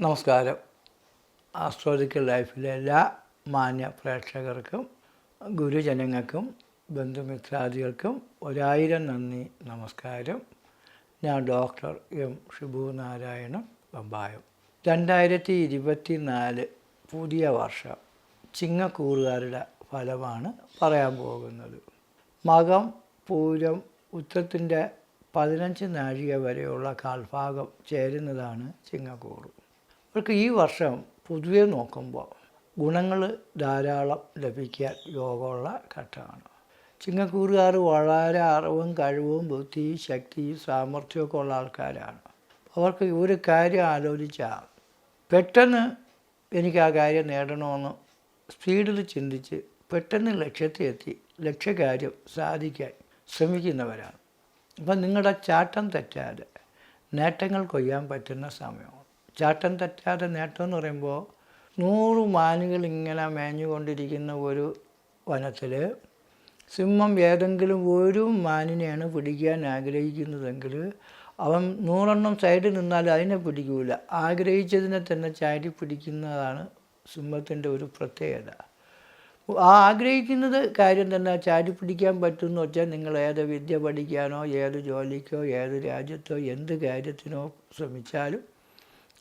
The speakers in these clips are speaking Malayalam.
നമസ്കാരം. ആസ്ട്രോളജിക്കൽ ലൈഫിലെ എല്ലാ മാന്യ പ്രേക്ഷകർക്കും ഗുരുജനങ്ങൾക്കും ബന്ധുമിത്രാദികൾക്കും ഒരായിരം നന്ദി നമസ്കാരം. ഞാൻ ഡോക്ടർ എം ഷിബു നാരായണൻ പമ്പായം. രണ്ടായിരത്തി ഇരുപത്തി നാല് പുതിയ വർഷം ചിങ്ങക്കൂറുകാരുടെ ഫലമാണ് പറയാൻ പോകുന്നത്. മകം പൂരം ഉത്തരത്തിന്റെ പതിനഞ്ച് നാഴിക വരെയുള്ള കാൽഭാഗം ചേരുന്നതാണ് ചിങ്ങക്കൂറ്. അവർക്ക് ഈ വർഷം പൊതുവെ നോക്കുമ്പോൾ ഗുണങ്ങൾ ധാരാളം ലഭിക്കാൻ യോഗമുള്ള ഘട്ടമാണ്. ചിങ്ങക്കൂറുകാർ വളരെ അറിവും കഴിവും ബുദ്ധി ശക്തി സാമർഥ്യമൊക്കെ ഉള്ള ആൾക്കാരാണ്. അവർക്ക് ഒരു കാര്യം ആലോചിച്ചാൽ പെട്ടെന്ന് എനിക്ക് ആ കാര്യം നേടണമെന്ന് സ്പീഡിൽ ചിന്തിച്ച് പെട്ടെന്ന് ലക്ഷ്യത്തിലെത്തി ലക്ഷ്യകാര്യം സാധിക്കാൻ ശ്രമിക്കുന്നവരാണ്. അപ്പം നിങ്ങളുടെ ചാട്ടം തെറ്റാതെ നേട്ടങ്ങൾ കൊയ്യാൻ പറ്റുന്ന സമയമാണ് ചാട്ടം തെറ്റാതെ നേട്ടം എന്ന് പറയുമ്പോൾ നൂറ് മാനുകൾ ഇങ്ങനെ മേഞ്ഞുകൊണ്ടിരിക്കുന്ന ഒരു വനത്തിൽ സിംഹം ഏതെങ്കിലും ഒരു മാനിനെയാണ് പിടിക്കാൻ ആഗ്രഹിക്കുന്നതെങ്കിൽ അവൻ നൂറെണ്ണം സൈഡിൽ നിന്നാൽ അതിനെ പിടിക്കൂല. ആഗ്രഹിച്ചതിനെ തന്നെ ചാടി പിടിക്കുന്നതാണ് സിംഹത്തിന്റെ ഒരു പ്രത്യേകത. ആ ആഗ്രഹിക്കുന്നത് കാര്യം തന്നെ ചാടി പിടിക്കാൻ പറ്റുമെന്ന് വെച്ചാൽ നിങ്ങൾ ഏത് വിദ്യ പഠിക്കാനോ ഏത് ജോലിക്കോ ഏത് രാജ്യത്തോ എന്ത് കാര്യത്തിനോ ശ്രമിച്ചാലും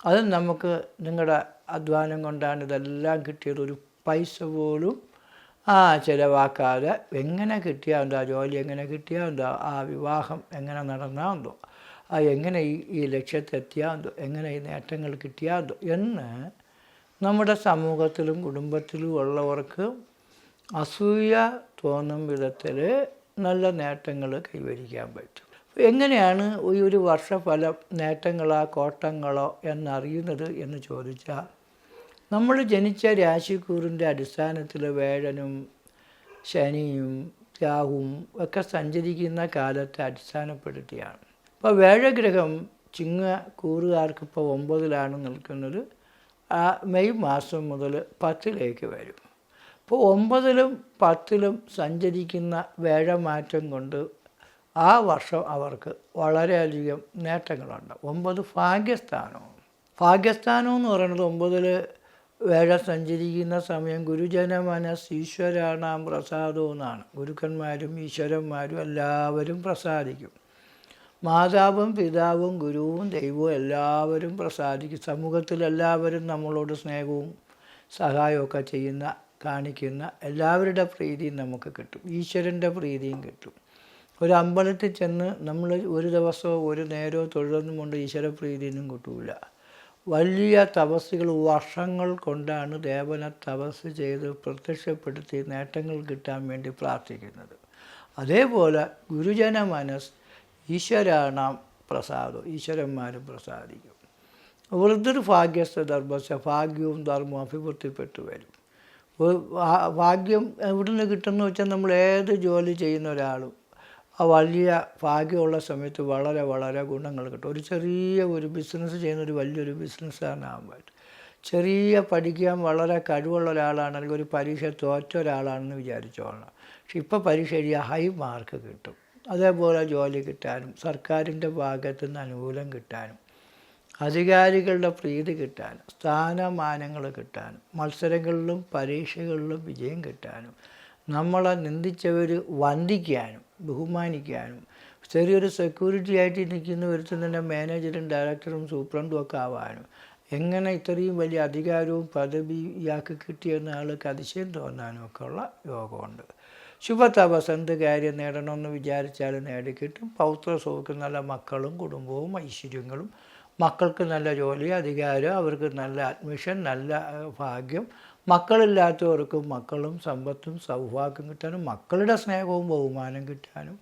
അത് നമുക്ക് നിങ്ങളുടെ അധ്വാനം കൊണ്ടാണ് ഇതെല്ലാം കിട്ടിയത്. ഒരു പൈസ പോലും ആ ചിലവാക്കാതെ എങ്ങനെ കിട്ടിയാൽ ആ ജോലി എങ്ങനെ കിട്ടിയാൽ ആ വിവാഹം എങ്ങനെ നടന്നാൽ ആ എങ്ങനെ ഈ ഈ ലക്ഷ്യത്തെത്തിയാൽ എങ്ങനെ ഈ നേട്ടങ്ങൾ കിട്ടിയാൽ എന്തോ എന്ന് നമ്മുടെ സമൂഹത്തിലും കുടുംബത്തിലും ഉള്ളവർക്ക് അസൂയ തോന്നും വിധത്തിൽ നല്ല നേട്ടങ്ങൾ കൈവരിക്കാൻ പറ്റും. എങ്ങനെയാണ് ഈ ഒരു വർഷഫലം നേട്ടങ്ങളോ കോട്ടങ്ങളോ എന്നറിയുന്നത് എന്ന് ചോദിച്ചാൽ നമ്മൾ ജനിച്ച രാശിക്കൂറിന്റെ അടിസ്ഥാനത്തിൽ വേഴനും ശനിയും രാഹുവും ഒക്കെ സഞ്ചരിക്കുന്ന കാലത്തെ അടിസ്ഥാനപ്പെടുത്തിയാണ്. ഇപ്പോൾ വേഴഗ്രഹം ചിങ്ങ കൂറുകാർക്ക് ഇപ്പോൾ ഒമ്പതിലാണ് നിൽക്കുന്നത്. ആ മെയ് മാസം മുതൽ പത്തിലേക്ക് വരും. ഇപ്പോൾ ഒമ്പതിലും പത്തിലും സഞ്ചരിക്കുന്ന വേഴമാറ്റം കൊണ്ട് ആ വർഷം അവർക്ക് വളരെയധികം നേട്ടങ്ങളുണ്ട്. ഒമ്പത് ഭാഗ്യസ്ഥാനവും ഭാഗ്യസ്ഥാനം എന്ന് പറയുന്നത് ഒമ്പതിൽ വേഴ സഞ്ചരിക്കുന്ന സമയം ഗുരുജന മനസ് ഈശ്വരാണാം പ്രസാദവും എന്നാണ്. ഗുരുക്കന്മാരും ഈശ്വരന്മാരും എല്ലാവരും പ്രസാദിക്കും. മാതാവും പിതാവും ഗുരുവും ദൈവവും എല്ലാവരും പ്രസാദിക്കും. സമൂഹത്തിൽ എല്ലാവരും നമ്മളോട് സ്നേഹവും സഹായമൊക്കെ ചെയ്യുന്ന കാണിക്കുന്ന എല്ലാവരുടെ പ്രീതിയും നമുക്ക് കിട്ടും. ഈശ്വരന്റെ പ്രീതിയും കിട്ടും. ഒരു അമ്പലത്തിൽ ചെന്ന് നമ്മൾ ഒരു ദിവസമോ ഒരു നേരമോ തൊഴുതൊന്നും കൊണ്ട് ഈശ്വരപ്രീതിയൊന്നും കിട്ടൂല. വലിയ തപസ്സുകൾ വർഷങ്ങൾ കൊണ്ടാണ് ദേവനെ തപസ് ചെയ്ത് പ്രത്യക്ഷപ്പെടുത്തി നേട്ടങ്ങൾ കിട്ടാൻ വേണ്ടി പ്രാർത്ഥിക്കുന്നത്. അതേപോലെ ഗുരുജന മനസ് ഈശ്വരാണാം പ്രസാദം ഈശ്വരന്മാരും പ്രസാദിക്കും. വൃദ്ധർ ഭാഗ്യസ്ഥ ധർമ്മസ ഭാഗ്യവും ധർമ്മവും അഭിവൃദ്ധിപ്പെട്ടു വരും. ഭാഗ്യം എവിടെ നിന്ന് വെച്ചാൽ നമ്മൾ ഏത് ജോലി ചെയ്യുന്ന ഒരാളും വലിയ ഭാഗ്യമുള്ള സമയത്ത് വളരെ വളരെ ഗുണങ്ങൾ കിട്ടും. ഒരു ചെറിയ ഒരു ബിസിനസ് ചെയ്യുന്ന ഒരു വലിയൊരു ബിസിനസ്സുകാരനാകാൻ പറ്റും. ചെറിയ പഠിക്കാൻ വളരെ കഴിവുള്ള ഒരാളാണെങ്കിൽ ഒരു പരീക്ഷ തോറ്റ ഒരാളാണെന്ന് വിചാരിച്ചോളണം. പക്ഷെ ഇപ്പോൾ പരീക്ഷ എഴുതിയ ഹൈ മാർക്ക് കിട്ടും. അതേപോലെ ജോലി കിട്ടാനും സർക്കാരിന്റെ ഭാഗത്തു നിന്ന് അനുകൂലം കിട്ടാനും അധികാരികളുടെ പ്രീതി കിട്ടാനും സ്ഥാനമാനങ്ങൾ കിട്ടാനും മത്സരങ്ങളിലും പരീക്ഷകളിലും വിജയം കിട്ടാനും നമ്മളെ നിന്ദിച്ചവർ വന്ദിക്കാനും ബഹുമാനിക്കാനും. ചെറിയൊരു സെക്യൂരിറ്റി ആയിട്ട് നിൽക്കുന്ന ഒരുത്തന്നെ മാനേജറും ഡയറക്ടറും സൂപ്രണ്ടും ഒക്കെ ആവാനും. എങ്ങനെ ഇത്രയും വലിയ അധികാരവും പദവി ഇയാൾക്ക് കിട്ടിയെന്ന ആൾക്ക് അതിശയം തോന്നാനും ഒക്കെ ഉള്ള യോഗമുണ്ട്. ശുഭതപസ് എന്ത് കാര്യം നേടണമെന്ന് വിചാരിച്ചാൽ നേടിക്കിട്ടും. പൗത്ര സുഖക്ക് നല്ല മക്കളും കുടുംബവും ഐശ്വര്യങ്ങളും മക്കൾക്ക് നല്ല ജോലി അധികാരം അവർക്ക് നല്ല അഡ്മിഷൻ നല്ല ഭാഗ്യം മക്കളില്ലാത്തവർക്കും മക്കളും സമ്പത്തും സൗഭാഗ്യം കിട്ടാനും മക്കളുടെ സ്നേഹവും ബഹുമാനം കിട്ടാനും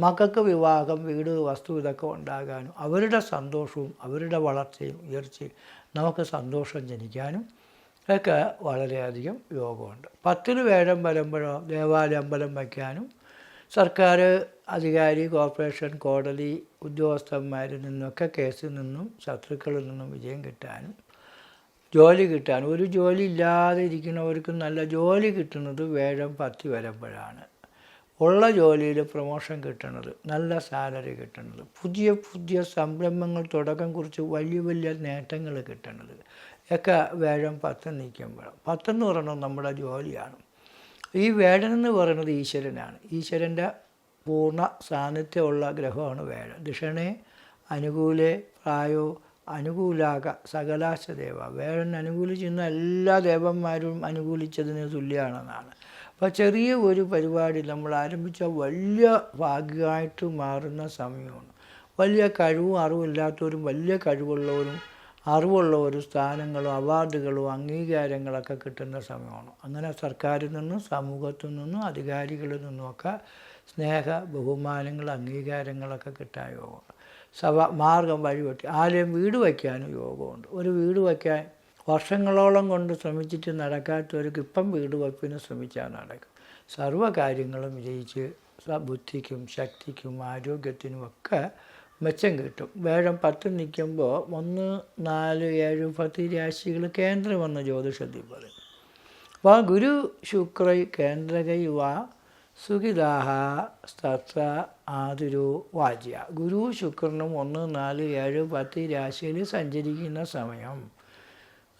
മക്കൾക്ക് വിവാഹം വീട് വസ്തു ഇതൊക്കെ ഉണ്ടാകാനും അവരുടെ സന്തോഷവും അവരുടെ വളർച്ചയും ഉയർച്ചയും നമുക്ക് സന്തോഷം ജനിക്കാനും ഒക്കെ വളരെയധികം യോഗമുണ്ട്. പത്തിന് വേഴം വരുമ്പോഴോ ദേവാലയ അമ്പലം വയ്ക്കാനും സർക്കാർ അധികാരി കോർപ്പറേഷൻ കോടതി ഉദ്യോഗസ്ഥന്മാരിൽ നിന്നൊക്കെ കേസിൽ നിന്നും ശത്രുക്കളിൽ നിന്നും വിജയം കിട്ടാനും ജോലി കിട്ടാൻ. ഒരു ജോലി ഇല്ലാതെ ഇരിക്കുന്നവർക്ക് നല്ല ജോലി കിട്ടുന്നത് വേഗം പത്തി വരുമ്പോഴാണ്. ഉള്ള ജോലിയിൽ പ്രൊമോഷൻ കിട്ടുന്നത് നല്ല സാലറി കിട്ടുന്നത് പുതിയ പുതിയ സംരംഭങ്ങൾ തുടക്കം കുറിച്ച് വലിയ വലിയ നേട്ടങ്ങൾ കിട്ടുന്നത് ഒക്കെ വേഗം പത്ത് നിൽക്കുമ്പോൾ പത്തെന്ന് പറയുന്നത് നമ്മുടെ ജോലിയാണ്. ഈ വേഴൻ എന്ന് പറയുന്നത് ഈശ്വരനാണ്. ഈശ്വരന്റെ പൂർണ സാന്നിധ്യമുള്ള ഗ്രഹമാണ് വേഴൻ ദിഷണേ അനുകൂലേ പ്രായോ അനുകൂലാക സകലാശ ദേവ വേഴൻ അനുകൂലിച്ചിരുന്ന എല്ലാ ദേവന്മാരും അനുകൂലിച്ചതിന് തുല്യമാണെന്നാണ് അപ്പോൾ ചെറിയ ഒരു പരിപാടി നമ്മൾ ആരംഭിച്ച വലിയ ഭാഗ്യമായിട്ട് മാറുന്ന സമയമാണ്. വലിയ കഴിവും അറിവില്ലാത്തവരും വലിയ കഴിവുള്ളവരും അറിവുള്ളവരും സ്ഥാനങ്ങളും അവാർഡുകളും അംഗീകാരങ്ങളൊക്കെ കിട്ടുന്ന സമയമാണ്. അങ്ങനെ സർക്കാരിൽ നിന്നും സമൂഹത്തിൽ നിന്നും അധികാരികളിൽ നിന്നുമൊക്കെ സ്നേഹ ബഹുമാനങ്ങൾ അംഗീകാരങ്ങളൊക്കെ കിട്ടാൻ സഭ മാർഗം വഴിവെട്ടി ആരെയും വീട് വയ്ക്കാനും യോഗമുണ്ട്. ഒരു വീട് വയ്ക്കാൻ വർഷങ്ങളോളം കൊണ്ട് ശ്രമിച്ചിട്ട് നടക്കാത്തവർക്ക് ഇപ്പം വീട് വയ്പ്പിന് ശ്രമിച്ചാൽ നടക്കും സർവകാര്യങ്ങളും വിജയിച്ച് ബുദ്ധിക്കും ശക്തിക്കും ആരോഗ്യത്തിനും ഒക്കെ മെച്ചം കിട്ടും. വേഴം പത്ത് നിൽക്കുമ്പോൾ ഒന്ന് നാല് ഏഴ് പത്ത് രാശികൾ കേന്ദ്രമെന്ന് ജ്യോതിഷത്തിൽ പറയും അപ്പോൾ ഗുരു ശുക്ര കേന്ദ്രകൈ വാ സുഖിതാഹ സ്തത്ര ആതുരു വാജ്യ ഗുരു ശുക്രനും ഒന്ന് നാല് ഏഴ് പത്ത് രാശിയിൽ സഞ്ചരിക്കുന്ന സമയം.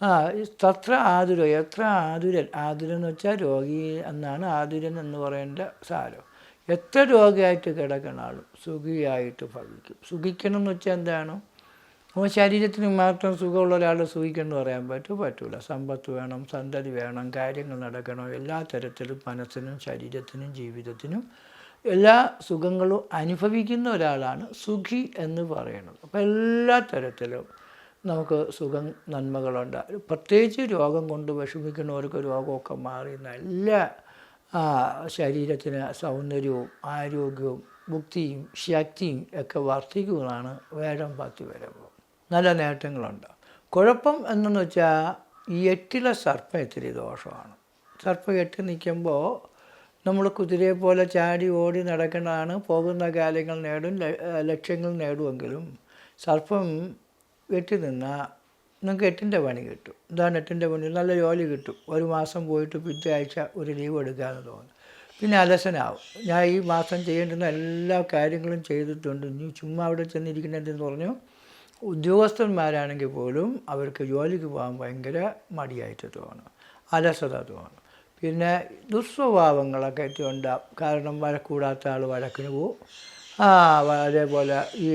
ആ തത്ര ആതുര എത്ര ആതുരൻ? ആതുരൻ എന്ന് വെച്ചാൽ രോഗി എന്നാണ് ആതുരൻ എന്ന് പറയേണ്ട സാരം. എത്ര രോഗിയായിട്ട് കിടക്കുന്ന ആളും സുഖിയായിട്ട് ഭവിക്കും. സുഖിക്കണം എന്ന് വെച്ചാൽ എന്താണ്? അപ്പോൾ ശരീരത്തിന് മാത്രം സുഖമുള്ള ഒരാൾ സുഖിക്കണം പറയാൻ പറ്റും പറ്റൂല. സമ്പത്ത് വേണം സന്തതി വേണം കാര്യങ്ങൾ നടക്കണം എല്ലാ തരത്തിലും മനസ്സിനും ശരീരത്തിനും ജീവിതത്തിനും എല്ലാ സുഖങ്ങളും അനുഭവിക്കുന്ന ഒരാളാണ് സുഖി എന്ന് പറയുന്നത്. അപ്പോൾ എല്ലാ തരത്തിലും നമുക്ക് സുഖം നന്മകളുണ്ട്. പ്രത്യേകിച്ച് രോഗം കൊണ്ട് വിഷമിക്കുന്നവർക്ക് രോഗമൊക്കെ മാറി നല്ല ശരീരത്തിന് സൗന്ദര്യവും ആരോഗ്യവും ബുദ്ധിയും ശക്തിയും ഒക്കെ വർദ്ധിക്കുന്നതാണ് വേഴം പാത്തി വരുമ്പോൾ നല്ല നേട്ടങ്ങളുണ്ട്. കുഴപ്പം എന്നു വെച്ചാൽ ഈ എട്ടിലെ സർപ്പം ഇത്തിരി ദോഷമാണ്. സർപ്പം എട്ടി നിൽക്കുമ്പോൾ നമ്മൾ കുതിരയെ പോലെ ചാടി ഓടി നടക്കണതാണ് പോകുന്ന കാര്യങ്ങൾ നേടും ലക്ഷ്യങ്ങൾ നേടുമെങ്കിലും സർപ്പം വെട്ടി നിന്നാൽ നിങ്ങൾക്ക് എട്ടിന്റെ പണി കിട്ടും. എന്താണ് എട്ടിന്റെ പണി. നല്ല ജോലി കിട്ടും. ഒരു മാസം പോയിട്ട് പിറ്റേ ആഴ്ച ഒരു ലീവ് എടുക്കാമെന്ന് തോന്നുന്നു. പിന്നെ അലസനാവും. ഞാൻ ഈ മാസം ചെയ്യേണ്ടുന്ന എല്ലാ കാര്യങ്ങളും ചെയ്തിട്ടുണ്ട്. നീ ചുമ്മാ അവിടെ ചെന്നിരിക്കുന്നതെന്ന് പറഞ്ഞു? ഉദ്യോഗസ്ഥന്മാരാണെങ്കിൽ പോലും അവർക്ക് ജോലിക്ക് പോകാൻ ഭയങ്കര മടിയായിട്ട് തോന്നും. അലസത തോന്നും. പിന്നെ ദുസ്വഭാവങ്ങളൊക്കെ ഉണ്ടാവും കാരണം വഴക്കൂടാത്ത ആൾ വഴക്കിന് പോവും. അതേപോലെ ഈ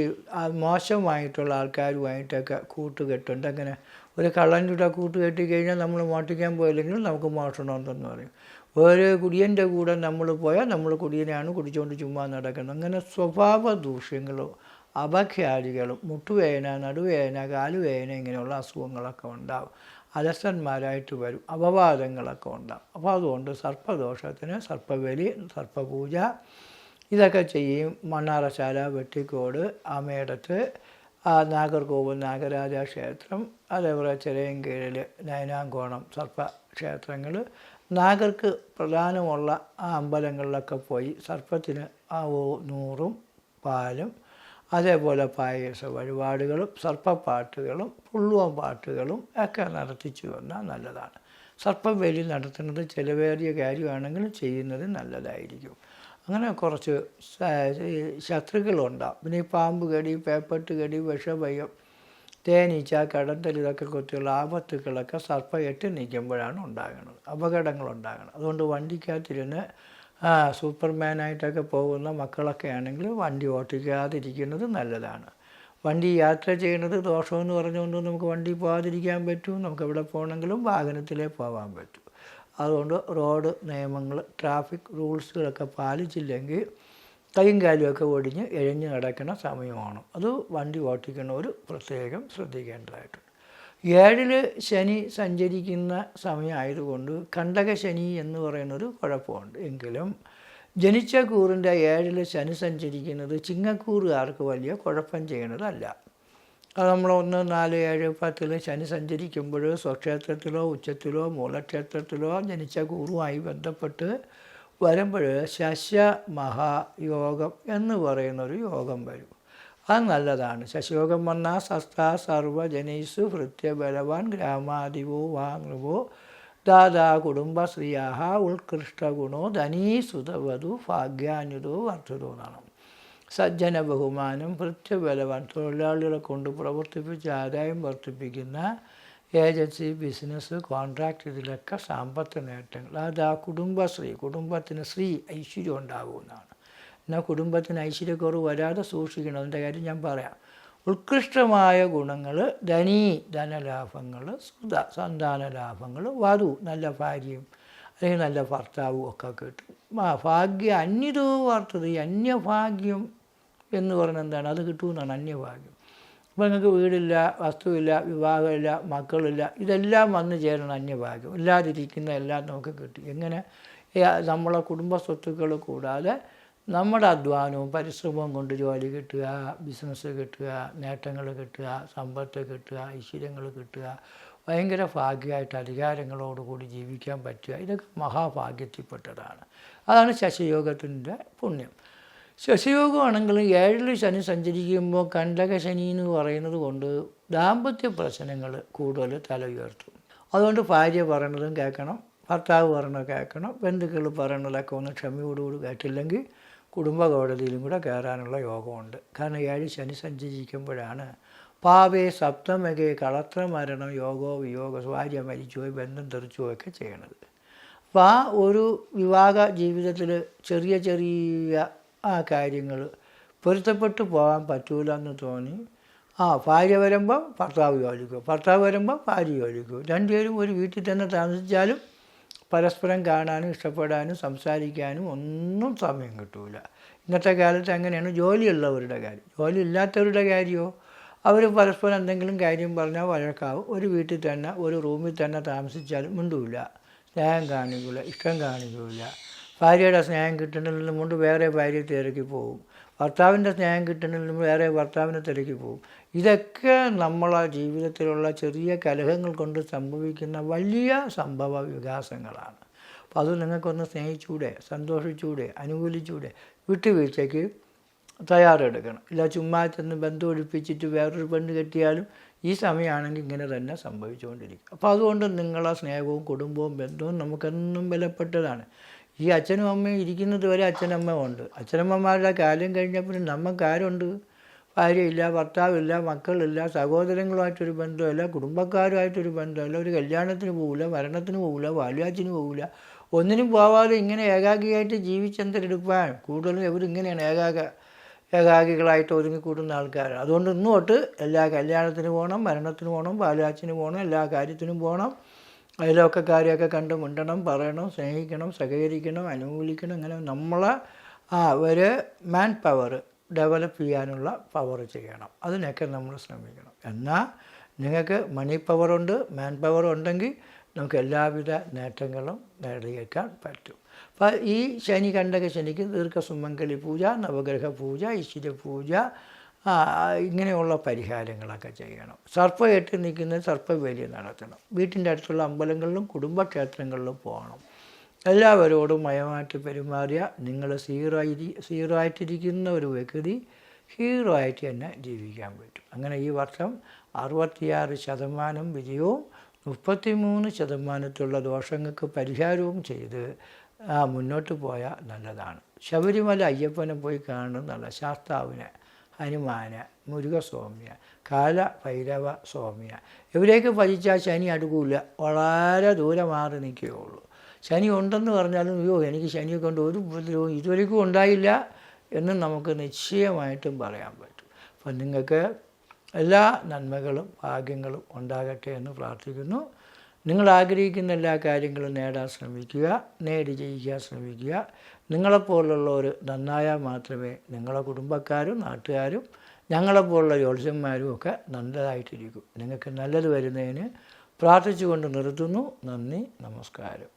മോശമായിട്ടുള്ള ആൾക്കാരുമായിട്ടൊക്കെ കൂട്ടുകെട്ടുണ്ട്. അങ്ങനെ ഒരു കള്ളന്റെ കൂട്ട് കെട്ടി കഴിഞ്ഞാൽ നമ്മൾ മോഷ്ടിക്കാൻ പോയില്ലെങ്കിൽ നമുക്ക് മോഷണമെന്ന് പറയും. ഒരു കുടിയന്റെ കൂടെ നമ്മൾ പോയാൽ നമ്മൾ കുടിയനെയാണ് കുടിച്ചുകൊണ്ട് ചുമ്മാ നടക്കുന്നത്. അങ്ങനെ സ്വഭാവ ദൂഷ്യങ്ങളും അപഖ്യാദികളും മുട്ടുവേദന നടുവേദന കാലുവേദന ഇങ്ങനെയുള്ള അസുഖങ്ങളൊക്കെ ഉണ്ടാവും. അലസന്മാരായിട്ട് വരും. അപവാദങ്ങളൊക്കെ ഉണ്ടാവും. അപ്പോൾ അതുകൊണ്ട് സർപ്പദോഷത്തിന് സർപ്പബലി സർപ്പപൂജ ഇതൊക്കെ ചെയ്യും. മണ്ണാറശാല വെട്ടിക്കോട് ആമേടത്ത് നാഗർകോവിൽ നാഗരാജ ക്ഷേത്രം അതേപോലെ ചിറയൻകീഴിൽ നയനാങ്കോണം സർപ്പ ക്ഷേത്രങ്ങൾ നാഗർക്ക് പ്രധാനമുള്ള ആ അമ്പലങ്ങളിലൊക്കെ പോയി സർപ്പത്തിന് ആ നൂറും പാലും അതേപോലെ പായസ വഴിപാടുകളും സർപ്പപ്പാട്ടുകളും പുള്ളുവം പാട്ടുകളും ഒക്കെ നടത്തിച്ചു വന്നാൽ നല്ലതാണ്. സർപ്പം വേലി നടത്തുന്നത് ചിലവേറിയ കാര്യമാണെങ്കിൽ ചെയ്യുന്നത് നല്ലതായിരിക്കും. അങ്ങനെ കുറച്ച് ശത്രുക്കളുണ്ടാവും പിന്നെ ഈ പാമ്പ് കടി പേപ്പട്ട് കടി വിഷഭയം തേനീച്ച കടന്തൽ ഇതൊക്കെ കുത്തിയുള്ള ആപത്തുക്കളൊക്കെ സർപ്പം എട്ടി നിൽക്കുമ്പോഴാണ് ഉണ്ടാകുന്നത്. അപകടങ്ങൾ ഉണ്ടാകുന്നത് അതുകൊണ്ട് വണ്ടിക്കകത്തിരുന്ന് സൂപ്പർമാനായിട്ടൊക്കെ പോകുന്ന മക്കളൊക്കെ ആണെങ്കിൽ വണ്ടി ഓട്ടിക്കാതിരിക്കുന്നത് നല്ലതാണ്. വണ്ടി യാത്ര ചെയ്യുന്നത് ദോഷമെന്ന് പറഞ്ഞുകൊണ്ട് നമുക്ക് വണ്ടി പോകാതിരിക്കാൻ പറ്റും. നമുക്ക് എവിടെ പോകണമെങ്കിലും വാഹനത്തിലേ പോകാൻ പറ്റും. അതുകൊണ്ട് റോഡ് നിയമങ്ങൾ ട്രാഫിക് റൂൾസുകളൊക്കെ പാലിച്ചില്ലെങ്കിൽ കൈയും കാലുമൊക്കെ ഒടിഞ്ഞ് എഴഞ്ഞ് നടക്കുന്ന സമയമാണ്. അത് വണ്ടി ഓട്ടിക്കുന്നവർ പ്രത്യേകം ശ്രദ്ധിക്കേണ്ടതായിട്ടുണ്ട് ഏഴിൽ ശനി സഞ്ചരിക്കുന്ന സമയമായതുകൊണ്ട് കണ്ടക ശനി എന്ന് പറയുന്നൊരു കുഴപ്പമുണ്ട്. എങ്കിലും ജനിച്ച കൂറിന്റെ ഏഴിൽ ശനി സഞ്ചരിക്കുന്നത് ചിങ്ങക്കൂറുകാർക്ക് വലിയ കുഴപ്പം ചെയ്യണതല്ല. അത് നമ്മൾ ഒന്ന് നാല് ഏഴ് പത്തിൽ ശനി സഞ്ചരിക്കുമ്പോൾ സ്വക്ഷേത്രത്തിലോ ഉച്ചത്തിലോ മൂലക്ഷേത്രത്തിലോ ജനിച്ച കൂറുമായി ബന്ധപ്പെട്ട് വരുമ്പോൾ ശശ മഹായോഗം എന്ന് പറയുന്നൊരു യോഗം വരും. അത് നല്ലതാണ്. ശശിയോഗം വന്നാൽ സസ്ത സർവ ജനൈസു ഭൃത്യ ബലവാൻ ഗ്രാമാധിപോ വാ നൃപോ ദാദാ കുടുംബശ്രീയാഹ ഉത്കൃഷ്ടഗുണോ ധനീസുതവധു ഭാഗ്യാനുതോ വർദ്ധതോ എന്നാണ്. സജ്ജന ബഹുമാനം ഭൃത്യബലവാൻ തൊഴിലാളികളെ കൊണ്ട് പ്രവർത്തിപ്പിച്ച് ആദായം വർദ്ധിപ്പിക്കുന്ന ഏജൻസി ബിസിനസ് കോൺട്രാക്ട് ഇതിലൊക്കെ സാമ്പത്തിക നേട്ടങ്ങൾ. അത് ആ കുടുംബശ്രീ കുടുംബത്തിന് ശ്രീ ഐശ്വര്യം ഉണ്ടാകുമെന്നാണ് എന്നാൽ കുടുംബത്തിന് ഐശ്വര്യക്കുറവ് വരാതെ സൂക്ഷിക്കണം. അതിന്റെ കാര്യം ഞാൻ പറയാം. ഉത്കൃഷ്ടമായ ഗുണങ്ങൾ ധനി ധനലാഭങ്ങൾ സുത സന്താന ലാഭങ്ങൾ വധു നല്ല ഭാര്യയും അല്ലെങ്കിൽ നല്ല ഭർത്താവും ഒക്കെ കിട്ടും. ഭാഗ്യ അന്യതോ വാർത്തത് ഈ അന്യഭാഗ്യം എന്ന് പറഞ്ഞാൽ എന്താണ്? അത് കിട്ടുമെന്നാണ് അന്യഭാഗ്യം. അപ്പോൾ നിങ്ങൾക്ക് വീടില്ല വസ്തുവില്ല വിവാഹമില്ല മക്കളില്ല ഇതെല്ലാം വന്നു ചേരണം അന്യഭാഗ്യം. ഇല്ലാതിരിക്കുന്ന എല്ലാം നമുക്ക് കിട്ടും. എങ്ങനെ? നമ്മളെ കുടുംബ സ്വത്തുക്കൾ കൂടാതെ നമ്മുടെ അധ്വാനവും പരിശ്രമവും കൊണ്ട് ജോലി കിട്ടുക ബിസിനസ് കിട്ടുക നേട്ടങ്ങൾ കിട്ടുക സമ്പത്ത് കിട്ടുക ഐശ്വര്യങ്ങൾ കിട്ടുക ഭയങ്കര ഭാഗ്യമായിട്ട് അധികാരങ്ങളോടുകൂടി ജീവിക്കാൻ പറ്റുക. ഇതൊക്കെ മഹാഭാഗ്യത്തിൽപ്പെട്ടതാണ്. അതാണ് ശശിയോഗത്തിന്റെ പുണ്യം. ശശിയോഗമാണെങ്കിൽ ഏഴിൽ ശനി സഞ്ചരിക്കുമ്പോൾ കണ്ടക ശനി എന്ന് പറയുന്നത് കൊണ്ട് ദാമ്പത്യ പ്രശ്നങ്ങൾ കൂടുതൽ തല ഉയർത്തും. അതുകൊണ്ട് ഭാര്യ പറയണതും കേൾക്കണം ഭർത്താവ് പറയണത് കേൾക്കണം ബന്ധുക്കൾ പറയണതൊക്കെ ഒന്ന് ക്ഷമയോടുകൂടി കേട്ടില്ലെങ്കിൽ കുടുംബ കോടതിയിലും കൂടെ കയറാനുള്ള യോഗമുണ്ട്. കാരണം ഏഴ് ശനി സഞ്ചരിക്കുമ്പോഴാണ് പാവേ സപ്തമകെ കളത്ര മരണം യോഗോ വിയോഗ ഭാര്യ മരിച്ചുപോയി ബന്ധം തെറിച്ചുപോയി ഒക്കെ ചെയ്യണത്. അപ്പോൾ ആ ഒരു വിവാഹ ജീവിതത്തിൽ ചെറിയ ചെറിയ ആ കാര്യങ്ങൾ പൊരുത്തപ്പെട്ടു പോകാൻ പറ്റൂല എന്ന് തോന്നി. ആ ഭാര്യ വരുമ്പോൾ ഭർത്താവ് യോജിക്കും ഭർത്താവ് വരുമ്പോൾ ഭാര്യ യോജിക്കും രണ്ടുപേരും ഒരു വീട്ടിൽ തന്നെ താമസിച്ചാലും പരസ്പരം കാണാനും ഇഷ്ടപ്പെടാനും സംസാരിക്കാനും ഒന്നും സമയം കിട്ടൂല. ഇന്നത്തെ കാലത്ത് അങ്ങനെയാണ്. ജോലിയുള്ളവരുടെ കാര്യം. ജോലി ഇല്ലാത്തവരുടെ കാര്യമോ അവർ പരസ്പരം എന്തെങ്കിലും കാര്യം പറഞ്ഞാൽ വഴക്കാവും. ഒരു വീട്ടിൽ തന്നെ ഒരു റൂമിൽ തന്നെ താമസിച്ചാലും മിണ്ടൂല. സ്നേഹം കാണിക്കില്ല ഇഷ്ടം കാണിക്കില്ല ഭാര്യയുടെ സ്നേഹം കിട്ടുന്നതിന് കൊണ്ട് വേറെ ഭാര്യ തിരക്കി പോകും ഭർത്താവിന്റെ സ്നേഹം കിട്ടണമെങ്കിലും വേറെ ഭർത്താവിന്റെ തിരക്ക് പോകും. ഇതൊക്കെ നമ്മളെ ജീവിതത്തിലുള്ള ചെറിയ കലഹങ്ങൾ കൊണ്ട് സംഭവിക്കുന്ന വലിയ സംഭവ വികാസങ്ങളാണ്. അപ്പോൾ അത് നിങ്ങൾക്കൊന്ന് സ്നേഹിച്ചൂടെ സന്തോഷിച്ചൂടെ അനുകൂലിച്ചൂടെ വിട്ടുവീഴ്ചയ്ക്ക് തയ്യാറെടുക്കണം. ഇല്ല ചുമ്മാ ചെന്ന് ബന്ധം ഒഴിപ്പിച്ചിട്ട് വേറൊരു പെണ്ണ് കെട്ടിയാലും ഈ സമയമാണെങ്കിൽ ഇങ്ങനെ തന്നെ സംഭവിച്ചുകൊണ്ടിരിക്കും. അപ്പോൾ അതുകൊണ്ട് നിങ്ങളെ സ്നേഹവും കുടുംബവും ബന്ധവും നമുക്കെന്നും വിലപ്പെട്ടതാണ്. ഈ അച്ഛനും അമ്മയും ഇരിക്കുന്നത് വരെ അച്ഛനമ്മ ഉണ്ട്. അച്ഛനമ്മമാരുടെ കാലം കഴിഞ്ഞപ്പോൾ നമുക്ക് ആരുണ്ട്? ഭാര്യയില്ല ഭർത്താവില്ല മക്കളില്ല സഹോദരങ്ങളുമായിട്ടൊരു ബന്ധമില്ല കുടുംബക്കാരുമായിട്ടൊരു ബന്ധമില്ല ഒരു കല്യാണത്തിന് പോകില്ല മരണത്തിന് പോകില്ല ബാല്യാച്ചിന് പോകില്ല ഒന്നിനും പോവാതെ ഇങ്ങനെ ഏകാഗിയായിട്ട് ജീവിച്ചെന്തെടുക്കാൻ കൂടുതലും ഇവരിങ്ങനെയാണ് ഏകാഗ ഏകാഗികളായിട്ട് ഒതുങ്ങിക്കൂടുന്ന ആൾക്കാർ. അതുകൊണ്ട് ഇന്ന് തൊട്ട് എല്ലാ കല്യാണത്തിന് പോകണം മരണത്തിന് പോകണം പാലാച്ചിന് പോകണം എല്ലാ കാര്യത്തിനും പോകണം അയൽവക്കക്കാരെയൊക്കെ കണ്ട് മുണ്ടണം പറയണം സ്നേഹിക്കണം സഹകരിക്കണം അനുകൂലിക്കണം അങ്ങനെ നമ്മളെ ആ ഒരു മാൻ പവർ ഡെവലപ്പ് ചെയ്യാനുള്ള പവർ ചെയ്യണം. അതിനൊക്കെ നമ്മൾ ശ്രമിക്കണം. എന്നാൽ നിങ്ങൾക്ക് മണി പവറുണ്ട് മാൻ പവർ ഉണ്ടെങ്കിൽ നമുക്ക് എല്ലാവിധ നേട്ടങ്ങളും നേടിയേക്കാൻ പറ്റും. അപ്പോൾ ഈ ശനി കണ്ടക ശനിക്ക് ദീർഘസുമംഗലി പൂജ നവഗ്രഹ പൂജ ഈശ്വര പൂജ ഇങ്ങനെയുള്ള പരിഹാരങ്ങളൊക്കെ ചെയ്യണം. സർപ്പമായിട്ട് നിൽക്കുന്ന സർപ്പബലി നടത്തണം. വീട്ടിന്റെ അടുത്തുള്ള അമ്പലങ്ങളിലും കുടുംബക്ഷേത്രങ്ങളിലും പോകണം. എല്ലാവരോടും മയമായിട്ട് പെരുമാറിയ നിങ്ങൾ സീറായി സീറായിട്ടിരിക്കുന്ന സീറോ ഒരു വ്യക്തി ഹീറോ ആയിട്ട് തന്നെ ജീവിക്കാൻ പറ്റും. അങ്ങനെ ഈ വർഷം അറുപത്തിയാറ് ശതമാനം വിജയവും മുപ്പത്തിമൂന്ന് ശതമാനത്തുള്ള ദോഷങ്ങൾക്ക് പരിഹാരവും ചെയ്ത് മുന്നോട്ട് പോയാൽ നല്ലതാണ്. ശബരിമല അയ്യപ്പനെ പോയി കാണുന്നതല്ല ശാസ്താവിനെ ഹനുമാന് മുരുകസ്വാമിയ കാല ഭൈരവ സ്വാമിയ. ഇവരെയൊക്കെ ഭജിച്ചാൽ ശനി അടുക്കൂല വളരെ ദൂരെ മാറി നിൽക്കുകയുള്ളൂ. ശനി ഉണ്ടെന്ന് പറഞ്ഞാലും അയ്യോ എനിക്ക് ശനിയെ കൊണ്ട് ഒരു ഉപദ്രവവും ഇതുവരെയ്ക്കും ഉണ്ടായില്ല എന്നും നമുക്ക് നിശ്ചയമായിട്ടും പറയാൻ പറ്റും. അപ്പം നിങ്ങൾക്ക് എല്ലാ നന്മകളും ഭാഗ്യങ്ങളും ഉണ്ടാകട്ടെ എന്ന് പ്രാർത്ഥിക്കുന്നു. നിങ്ങൾ ആഗ്രഹിക്കുന്ന എല്ലാ കാര്യങ്ങളും നേടാൻ ശ്രമിക്കുക നേടി ജയിക്കാൻ ശ്രമിക്കുക. നിങ്ങളെപ്പോലുള്ളവർ നന്നായാൽ മാത്രമേ നിങ്ങളെ കുടുംബക്കാരും നാട്ടുകാരും ഞങ്ങളെപ്പോലുള്ള ജ്യോത്സ്യന്മാരും ഒക്കെ നല്ലതായിട്ടിരിക്കും. നിങ്ങൾക്ക് നല്ലത് വരുന്നതിന് പ്രാർത്ഥിച്ചുകൊണ്ട് നിർത്തുന്നു. നന്ദി നമസ്കാരം.